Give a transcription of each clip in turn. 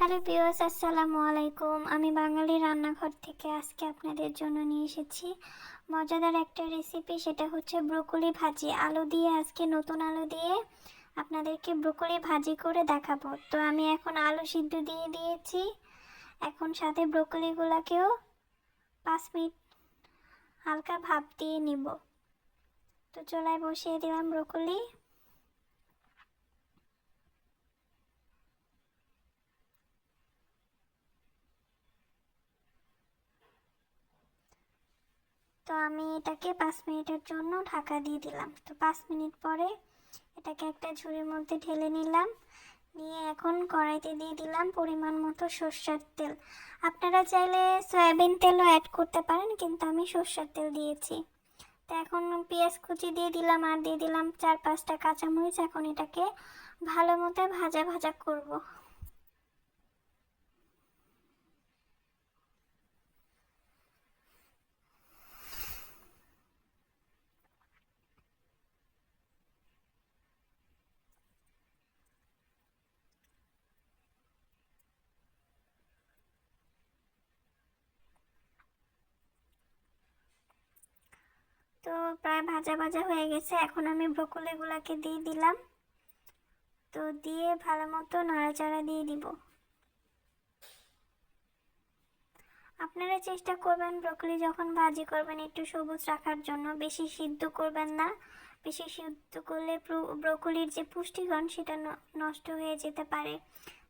Hello viewers আসসালামু আলাইকুম আমি বাঙালি রান্নাঘর থেকে আজকে আপনাদের জন্য নিয়ে এসেছি। মজাদার একটা রেসিপি সেটা হচ্ছে ব্রোকলি ভাজি। আলু দিয়ে আজকে নতুন আলু দিয়ে আপনাদেরকে ব্রোকলি ভাজি করে দেখাবো। তো আমি এখন আলু সিদ্ধ দিয়ে দিয়েছি। এখন সাথে ব্রোকলিগুলোকেও পাঁচ মিনিট হালকা ভাপ দিয়ে নিব। তো চুলায় বসিয়ে দিলাম ব্রোকলি। তো আমি এটাকে পাঁচ মিনিটের জন্য ঢাকা দিয়ে দিলাম। তো পাঁচ মিনিট পরে এটাকে একটা ঝুড়ির মধ্যে ঢেলে নিলাম। নিয়ে এখন কড়াইতে দিয়ে দিলাম পরিমাণ মতো সর্ষের তেল। আপনারা চাইলে সয়াবিন তেলও অ্যাড করতে পারেন, কিন্তু আমি সর্ষের তেল দিয়েছি। তো এখন পেঁয়াজ কুচি দিয়ে দিলাম আর দিয়ে দিলাম চার পাঁচটা কাঁচামরিচ। এখন এটাকে ভালো মতো ভাজা ভাজা করব। তো প্রায় ভাজা ভাজা হয়ে গেছে। এখন আমি ব্রোকলিগুলোকে দিয়ে দিলাম। তো দিয়ে ভালো মতো নাড়াচাড়া দিয়ে দিব। আপনারা চেষ্টা করবেন ব্রোকলি যখন ভাজি করবেন একটু সবুজ রাখার জন্য। বেশি সিদ্ধ করবেন না। বেশি সিদ্ধ করলে ব্রোকলির যে পুষ্টিগুণ সেটা নষ্ট হয়ে যেতে পারে।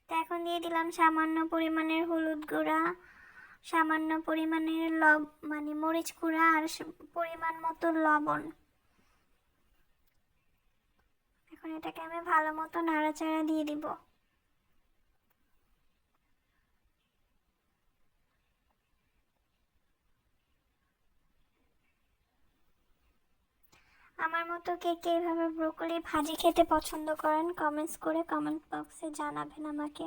তো এখন দিয়ে দিলাম সামান্য পরিমাণের হলুদ গুঁড়া। সামান্য পরিমাণের লব মানে মরিচ গুঁড়া আর পরিমাণ মতো লবণ। এখন এটাকে আমি ভালো মতো নাড়াচাড়া দিয়ে দিব। আমার মতো কে কে এভাবে ব্রোকলি ভাজি খেতে পছন্দ করেন, কমেন্টস করে কমেন্ট বক্সে জানাবেন আমাকে।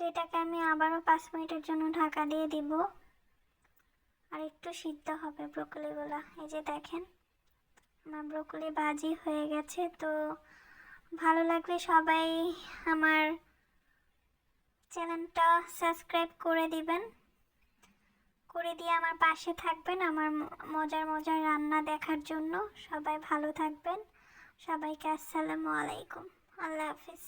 এটাকে আমি আবারও পাঁচ মিনিটের জন্য ঢাকা দিয়ে দিব। আর একটু সিদ্ধ হবে ব্রোকলিগুলো। এই যে দেখেন, আমার ব্রোকলি ভাজি হয়ে গেছে। তো ভালো লাগলে সবাই আমার চ্যানেলটা সাবস্ক্রাইব করে দিবেন। করে দিয়ে আমার পাশে থাকবেন আমার মজার মজার রান্না দেখার জন্য। সবাই ভালো থাকবেন। সবাইকে আসসালামু আলাইকুম। আল্লাহ হাফিজ।